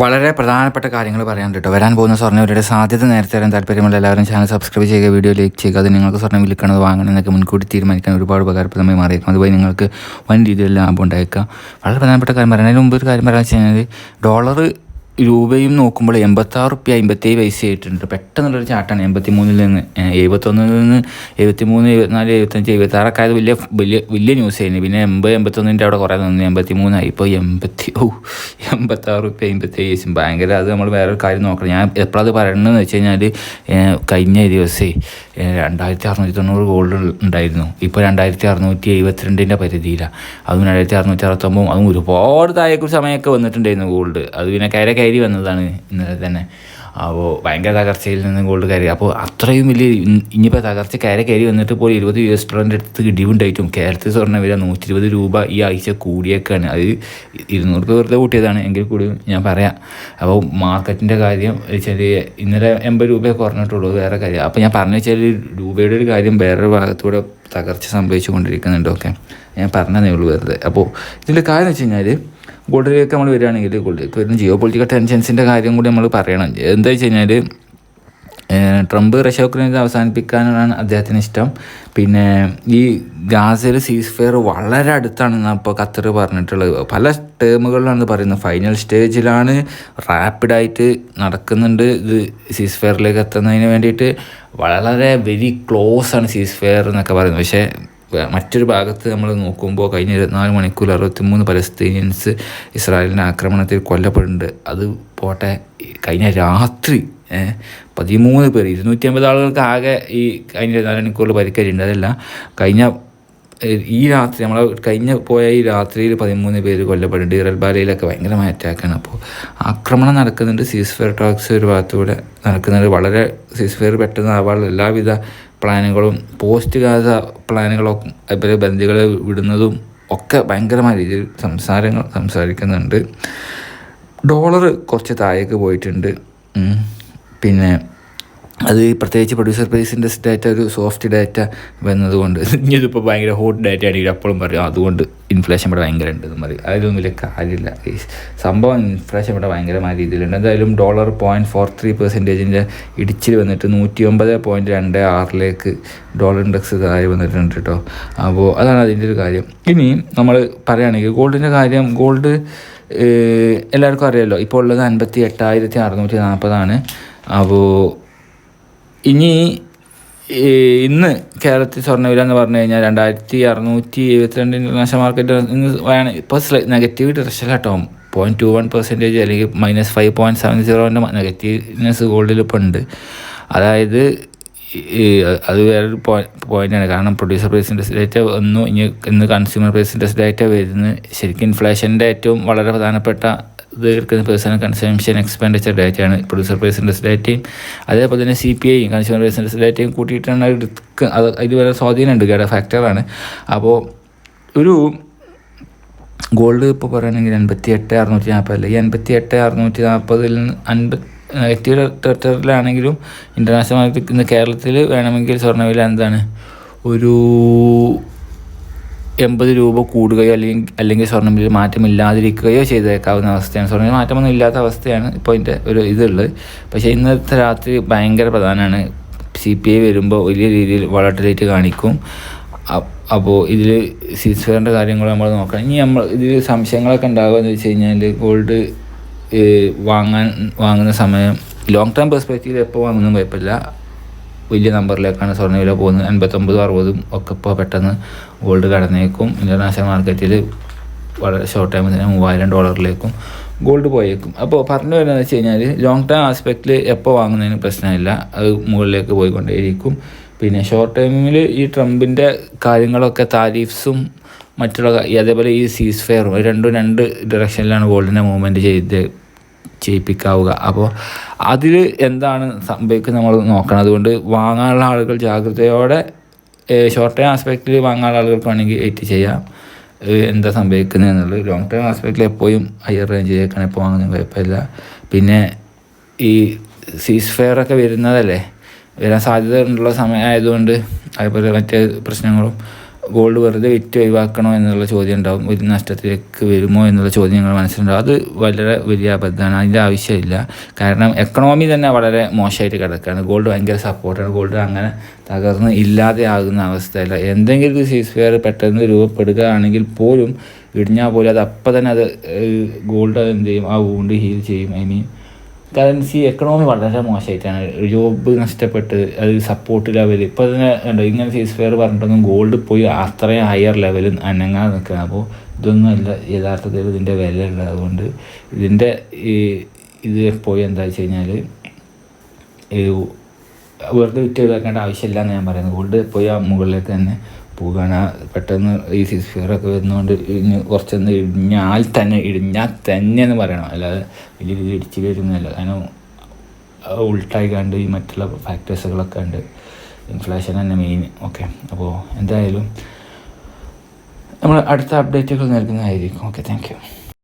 വളരെ പ്രധാനപ്പെട്ട കാര്യങ്ങൾ പറയാൻ കേട്ടോ വരാൻ പോകുന്ന സ്വർണവരുടെ സാധ്യത നേരത്തെ തരാൻ താല്പര്യമുള്ള എല്ലാവരും ചാനൽ സബ്സ്ക്രൈബ് ചെയ്യുക വീഡിയോ ലൈക്ക് ചെയ്യുക അത് നിങ്ങൾക്ക് സ്വർണം വിൽക്കണത് വാങ്ങണം എന്നൊക്കെ മുൻകൂട്ടി തീരുമാനിക്കാൻ ഒരുപാട് ഉപകാരപ്രദമായി മാറിയേക്കും. അതുപോലെ നിങ്ങൾക്ക് വൻ രീതിയിൽ ലാഭം ഉണ്ടായേക്കാം. വളരെ പ്രധാനപ്പെട്ട കാര്യം പറയുന്നതിന് മുമ്പ് ഒരു കാര്യം പറയാൻ വെച്ച് കഴിഞ്ഞാൽ ഡോളർ രൂപയും നോക്കുമ്പോൾ എൺപത്താറ് റുപ്യ അമ്പത്തേഴ് പൈസ ആയിട്ടുണ്ട് പെട്ടെന്നുള്ളൊരു ചാട്ടാണ്. എൺപത്തി മൂന്നിൽ നിന്ന് എഴുപത്തൊന്നിൽ നിന്ന് എഴുപത്തി മൂന്ന് എഴുപത്തിനാല് എഴുപത്തഞ്ച് എഴുപത്താറൊക്കെ ആയത് വലിയ വലിയ വലിയ ന്യൂസ് ആയിരുന്നു. പിന്നെ എൺപത് എൺപത്തൊന്നിന്റെ അവിടെ കുറേ നിന്ന് എൺപത്തി മൂന്നായി ഇപ്പോൾ എൺപത്തി ഓ എൺപത്താറ് റുപ്യ അമ്പത്തേഴ് പൈസ ഭയങ്കര അത് നമ്മൾ വേറൊരു കാര്യം നോക്കണം. ഞാൻ എപ്പോഴത് പറയണമെന്ന് വെച്ച് കഴിഞ്ഞാൽ കഴിഞ്ഞ ദിവസേ രണ്ടായിരത്തി അറുന്നൂറ്റി തൊണ്ണൂറ് ഗോൾഡ് ഉണ്ടായിരുന്നു. ഇപ്പോൾ രണ്ടായിരത്തി അറുന്നൂറ്റി എഴുപത്തിരണ്ടിന്റെ പരിധിയിലാണ്. അതും രണ്ടായിരത്തി അറുന്നൂറ്റി അറുപത്തൊമ്പതും അതും ഒരുപാട് താഴേക്കൊരു സമയമൊക്കെ വന്നിട്ടുണ്ടായിരുന്നു ഗോൾഡ് അത് പിന്നെ കയറി കയറി വന്നതാണ് ഇന്നലെ തന്നെ. അപ്പോൾ ഭയങ്കര തകർച്ചയിൽ നിന്ന് ഗോൾഡ് കയറി. അപ്പോൾ അത്രയും വലിയ ഇനിയിപ്പോൾ തകർച്ച കയറി കയറി വന്നിട്ട് പോലും ഇരുപത് യു എസ് ഡോളറിന്റെ അടുത്ത് ഇടിവുണ്ടായിട്ടും കേരളത്തിൽ സ്വർണ വില നൂറ്റി ഇരുപത് രൂപ ഈ ആഴ്ച കൂടിയേക്കാണ്. അത് ഇരുന്നൂറ് വെറുതെ കൂട്ടിയതാണ്. എങ്കിൽ കൂടി ഞാൻ പറയാം. അപ്പോൾ മാർക്കറ്റിന്റെ കാര്യം ചെറിയ ഇന്നലെ എൺപത് രൂപയെ കുറഞ്ഞിട്ടുള്ളൂ. വേറെ കാര്യം. അപ്പോൾ ഞാൻ പറഞ്ഞു വെച്ചാൽ രൂപയുടെ ഒരു കാര്യം വേറൊരു ഭാഗത്തൂടെ തകർച്ച സംഭവിച്ചു കൊണ്ടിരിക്കുന്നുണ്ട് ഓക്കെ? ഞാൻ പറഞ്ഞതേ ഉള്ളൂ വെറുതെ. അപ്പോൾ ഇതിന്റെ കാര്യം എന്ന് വെച്ച് കഴിഞ്ഞാൽ ഗോൾഡിലേക്ക് നമ്മൾ വരികയാണെങ്കിൽ ഗോൾഡിലേക്ക് വരുന്ന ജിയോ പൊളിറ്റിക്കൽ ടെൻഷൻസിന്റെ കാര്യം കൂടി നമ്മൾ പറയണം. എന്താ വെച്ച് കഴിഞ്ഞാൽ ട്രംപ് റഷ്യ ഉക്രൈൻ അവസാനിപ്പിക്കാനാണ് അദ്ദേഹത്തിന് ഇഷ്ടം. പിന്നെ ഈ ഗാസയിൽ സീസ് ഫെയർ വളരെ അടുത്താണെന്ന് ഇപ്പോൾ ഖത്തർ പറഞ്ഞിട്ടുള്ളത്. പല ടേമുകളിലാണ് പറയുന്നത്. ഫൈനൽ സ്റ്റേജിലാണ് റാപ്പിഡായിട്ട് നടക്കുന്നുണ്ട് ഇത് സീസ് ഫെയറിലേക്ക് എത്തുന്നതിന് വേണ്ടിയിട്ട്. വളരെ വെരി ക്ലോസ് ആണ് സീസ് ഫെയർ എന്നൊക്കെ പറയുന്നത്. പക്ഷേ മറ്റൊരു ഭാഗത്ത് നമ്മൾ നോക്കുമ്പോൾ കഴിഞ്ഞ ഇരുപത്തിനാല് മണിക്കൂർ അറുപത്തിമൂന്ന് പലസ്തീനിയൻസ് ഇസ്രായേലിന്റെ ആക്രമണത്തിൽ കൊല്ലപ്പെടുന്നുണ്ട്. അത് പോട്ടെ കഴിഞ്ഞ രാത്രി പതിമൂന്ന് പേർ ഇരുന്നൂറ്റി അമ്പത് ആളുകൾക്ക് ആകെ ഈ കഴിഞ്ഞ ഇരുപത്തിനാല് മണിക്കൂറിൽ പരിക്കേറ്റുണ്ട് അതല്ല കഴിഞ്ഞ ഈ രാത്രി നമ്മൾ കഴിഞ്ഞ പോയ ഈ രാത്രിയിൽ പതിമൂന്ന് പേര് കൊല്ലപ്പെടുന്നുണ്ട്. ഇറൽബാലയിലൊക്കെ ഭയങ്കരമായ അറ്റാക്കാണ് അപ്പോൾ ആക്രമണം നടക്കുന്നുണ്ട്. സീസ്ഫെയർ ടോക്സ് ഒരു ഭാഗത്തൂടെ നടക്കുന്നുണ്ട്. വളരെ സീസ്ഫെയർ പെട്ടെന്ന് ആവാനുള്ള എല്ലാവിധ പ്ലാനുകളും പോസ്റ്റ് ഗാസ പ്ലാനുകളൊക്കെ അതുപോലെ ബന്ദികളെ വിടുന്നതും ഒക്കെ ഭയങ്കരമായ രീതിയിൽ സംസാരങ്ങൾ സംസാരിക്കുന്നുണ്ട്. ഡോളർ കുറച്ച് താഴേക്ക് പോയിട്ടുണ്ട്. പിന്നെ അത് പ്രത്യേകിച്ച് പ്രൊഡ്യൂസർ പ്രൈസിന്റെ ഡാറ്റ ഒരു സോഫ്റ്റ് ഡാറ്റ വന്നതുകൊണ്ട്. ഇതിപ്പോൾ ഭയങ്കര ഹോട്ട് ഡാറ്റ ആണെങ്കിൽ അപ്പോഴും പറയും അതുകൊണ്ട് ഇൻഫ്ലേഷൻ ഇവിടെ ഭയങ്കര ഉണ്ടെന്ന് പറയും. അതിലൊന്നും വലിയ കാര്യമില്ല. ഈ സംഭവം ഇൻഫ്ലേഷൻ ഇവിടെ ഭയങ്കരമായ രീതിയിലുണ്ട്. എന്തായാലും ഡോളർ പോയിന്റ് ഫോർ ത്രീ പെർസെന്റേജിന്റെ ഇടിച്ചിൽ വന്നിട്ട് നൂറ്റി ഒമ്പത് പോയിന്റ് രണ്ട് ആറിലേക്ക് ഡോളർ ഇൻഡെക്സ് താഴെ വന്നിട്ടുണ്ട് കേട്ടോ അപ്പോൾ അതാണ് അതിന്റെ ഒരു കാര്യം. ഇനി നമ്മൾ പറയുകയാണെങ്കിൽ ഗോൾഡിന്റെ കാര്യം ഗോൾഡ് എല്ലാവർക്കും അറിയാമല്ലോ ഇപ്പോൾ ഉള്ളത് അൻപത്തി എട്ടായിരത്തി അറുന്നൂറ്റി നാൽപ്പതാണ് അപ്പോൾ ഇനി ഇന്ന് കേരളത്തിൽ സ്വർണവില എന്ന് പറഞ്ഞു കഴിഞ്ഞാൽ രണ്ടായിരത്തി അറുന്നൂറ്റി എഴുപത്തിരണ്ട് ഇന്റർനാഷണൽ മാർക്കറ്റ് വേണം ഇപ്പോൾ നെഗറ്റീവ് ഡിറക്ഷൻ കേട്ടോ പോയിന്റ് ടു വൺ പെർസെന്റേജ് അല്ലെങ്കിൽ മൈനസ് ഫൈവ് പോയിന്റ് സെവൻ സീറോന്റെ നെഗറ്റീവ്നെസ് ഗോൾഡിൽ ഇപ്പോൾ ഉണ്ട്. അതായത് അത് വേറൊരു പോയിന്റാണ് കാരണം പ്രൊഡ്യൂസർ പ്രൈസിന്റെ ഡേറ്റ ഒന്നും ഇനി ഇന്ന് കൺസ്യൂമർ പ്രൈസിന്റെ ഡേറ്റ വരുന്നത് ശരിക്കും ഇൻഫ്ലേഷന്റെ ഏറ്റവും വളരെ പ്രധാനപ്പെട്ട ഇത് പേഴ്സണൽ കൺസംഷൻ എക്സ്പെൻഡിച്ചർ ഡാറ്റയാണ് പ്രൊഡ്യൂസർ പ്രൈസിന്റെ ഡാറ്റയും അതേപോലെ തന്നെ സി പി ഐയും കൺസ്യൂമർ പ്രൈസിന്റെ ഡാറ്റയും കൂട്ടിയിട്ടാണ് എടുക്കുക അത് അതിൽ വരെ സ്വാധീനമുണ്ട് കേട്ടോ ഫാക്ടറാണ് അപ്പോൾ ഒരു ഗോൾഡ് ഇപ്പോൾ പറയുകയാണെങ്കിൽ എൺപത്തി എട്ട് അറുന്നൂറ്റി നാൽപ്പതല്ല ഈ എൺപത്തി എട്ട് അറുന്നൂറ്റി നാൽപ്പതിൽ നിന്ന് അൻപത് നെഗറ്റീവ് ടെറിട്ടറിയിലാണെങ്കിലും ഇന്റർനാഷണൽ മാർക്കറ്റ് ഇന്ന് കേരളത്തിൽ വേണമെങ്കിൽ സ്വർണവില എന്താണ്? ഒരു എൺപത് രൂപ കൂടുകയോ അല്ലെങ്കിൽ അല്ലെങ്കിൽ സ്വർണം സ്വർണവില മാറ്റമില്ലാതിരിക്കുകയോ ചെയ്തേക്കാവുന്ന അവസ്ഥയാണ്. സ്വർണവില മാറ്റമൊന്നും ഇല്ലാത്ത അവസ്ഥയാണ് ഇപ്പോൾ അതിന്റെ ഒരു ഇതുള്ളത്. പക്ഷേ ഇന്നത്തെ രാത്രി ഭയങ്കര പ്രധാനമാണ്. സി പി ഐ വരുമ്പോൾ വലിയ രീതിയിൽ വളട്ടിലേറ്റ് കാണിക്കും. അപ്പോൾ ഇതിൽ സീസ് ഫെയറിന്റെ കാര്യങ്ങൾ നമ്മൾ നോക്കണം. ഇനി നമ്മൾ ഇതിൽ സംശയങ്ങളൊക്കെ ഉണ്ടാകുക എന്ന് വെച്ച് കഴിഞ്ഞാൽ ഗോൾഡ് വാങ്ങാൻ വാങ്ങുന്ന സമയം ലോങ് ടേം പെർസ്പെക്റ്റീവ് എപ്പോൾ വാങ്ങുന്നതും കുഴപ്പമില്ല. വലിയ നമ്പറിലേക്കാണ് സ്വർണവില പോകുന്നത്. അൻപത്തൊമ്പതും അറുപതും ഒക്കെ ഇപ്പോൾ പെട്ടെന്ന് ഗോൾഡ് കടന്നേക്കും. ഇന്റർനാഷണൽ മാർക്കറ്റിൽ വളരെ ഷോർട്ട് ടൈമിൽ തന്നെ മൂവായിരം ഡോളറിലേക്കും ഗോൾഡ് പോയേക്കും. അപ്പോൾ പറഞ്ഞു വരുന്നത് വെച്ച് കഴിഞ്ഞാൽ ലോങ് ടേം ആസ്പെക്റ്റിൽ എപ്പോൾ വാങ്ങുന്നതിന് പ്രശ്നമില്ല. അത് മുകളിലേക്ക് പോയിക്കൊണ്ടേയിരിക്കും. പിന്നെ ഷോർട്ട് ടൈമിൽ ഈ ട്രംപിന്റെ കാര്യങ്ങളൊക്കെ താരീഫ്സും മറ്റുള്ള അതേപോലെ ഈ സീസ് ഫെയറും രണ്ടും രണ്ട് ഡയറക്ഷനിലാണ് ഗോൾഡിനെ മൂവ്മെന്റ് ചെയ്ത് ചെയ്യിപ്പിക്കാവുക. അപ്പോൾ അതിൽ എന്താണ് സംഭവിക്കുന്നത് നമ്മൾ നോക്കണം. അതുകൊണ്ട് വാങ്ങാനുള്ള ആളുകൾ ജാഗ്രതയോടെ ഷോർട്ട് ടൈം ആസ്പെക്റ്റിൽ വാങ്ങാനുള്ള ആളുകൾക്ക് വേണമെങ്കിൽ എയ്റ്റ് ചെയ്യാം. എന്താ സംഭവിക്കുന്നത് എന്നുള്ളത്. ലോങ് ടൈം ആസ്പെക്റ്റിൽ എപ്പോഴും ഹയർ റേഞ്ചിലേക്കാണ് ഇപ്പോൾ വാങ്ങുന്നത്. കുഴപ്പമില്ല. പിന്നെ ഈ സീസ് ഫെയർ ഒക്കെ വരുന്നതല്ലേ? വരാൻ സാധ്യത ഉള്ള സമയമായതുകൊണ്ട് അതുപോലെ മറ്റ് പ്രശ്നങ്ങളും ഗോൾഡ് വെറുതെ വിറ്റ് ഒഴിവാക്കണോ എന്നുള്ള ചോദ്യം ഉണ്ടാവും. ഒരു നഷ്ടത്തിലേക്ക് വരുമോ എന്നുള്ള ചോദ്യം ഞങ്ങൾ മനസ്സിലുണ്ടാവും. അത് വളരെ വലിയ അബദ്ധമാണ്. അതിന്റെ ആവശ്യമില്ല. കാരണം എക്കണോമി തന്നെ വളരെ മോശമായിട്ട് കിടക്കുകയാണ്. ഗോൾഡ് ഭയങ്കര സപ്പോർട്ടാണ് ഗോൾഡ് അങ്ങനെ തകർന്ന് ഇല്ലാതെ ആകുന്ന അവസ്ഥയില്ല. എന്തെങ്കിലും ഒരു സീസ് ഫെയർ പെട്ടെന്ന് രൂപപ്പെടുകയാണെങ്കിൽ പോലും ഇടിഞ്ഞാൽ പോലും അത് അപ്പം തന്നെ അത് ഗോൾഡ് എന്ത് ചെയ്യും? ആ വൂണ്ട് ഹീൽ ചെയ്യും. ഐ മീൻ കറൻസി എക്കണോമി വളരെ മോശമായിട്ടാണ്. ജോബ് നഷ്ടപ്പെട്ട് അത് സപ്പോർട്ട് ലെവൽ ഇപ്പോൾ തന്നെ ഉണ്ടോ ഇങ്ങനെ സീസ് ഫെയർ പറഞ്ഞിട്ടൊന്നും ഗോൾഡ് പോയി അത്രയും ഹയർ ലെവലിൽ അനങ്ങാതെ നിൽക്കുകയാണ്. അപ്പോൾ ഇതൊന്നും അല്ല യഥാർത്ഥത്തിൽ ഇതിന്റെ വില ഉള്ളത്. അതുകൊണ്ട് ഇതിന്റെ ഈ ഇത് പോയി എന്താ വെച്ച് കഴിഞ്ഞാൽ വെറുതെ വിറ്റ് ഒഴിവാക്കേണ്ട ആവശ്യമില്ല എന്ന് ഞാൻ പറയുന്നത് ഗോൾഡ് പോയി ആ മുകളിലേക്ക് തന്നെ പോവുകയാണ് പെട്ടെന്ന് ഈ സീസ് ഫിയറൊക്കെ വരുന്നതുകൊണ്ട് ഇന്ന് കുറച്ചൊന്ന് ഇടിഞ്ഞാൽ തന്നെ ഇടിഞ്ഞാൽ തന്നെ എന്ന് പറയണം. അല്ലാതെ വലിയ രീതിയിൽ ഇടിച്ച് കയറ്റുന്നില്ല കാരണം ഉൾട്ടായി കണ്ട് ഈ മറ്റുള്ള ഫാക്ടേഴ്സുകളൊക്കെ ഉണ്ട് ഇൻഫ്ലേഷൻ തന്നെ മെയിൻ ഓക്കെ അപ്പോൾ എന്തായാലും നമ്മൾ അടുത്ത അപ്ഡേറ്റുകൾ നൽകുന്നതായിരിക്കും. Okay thank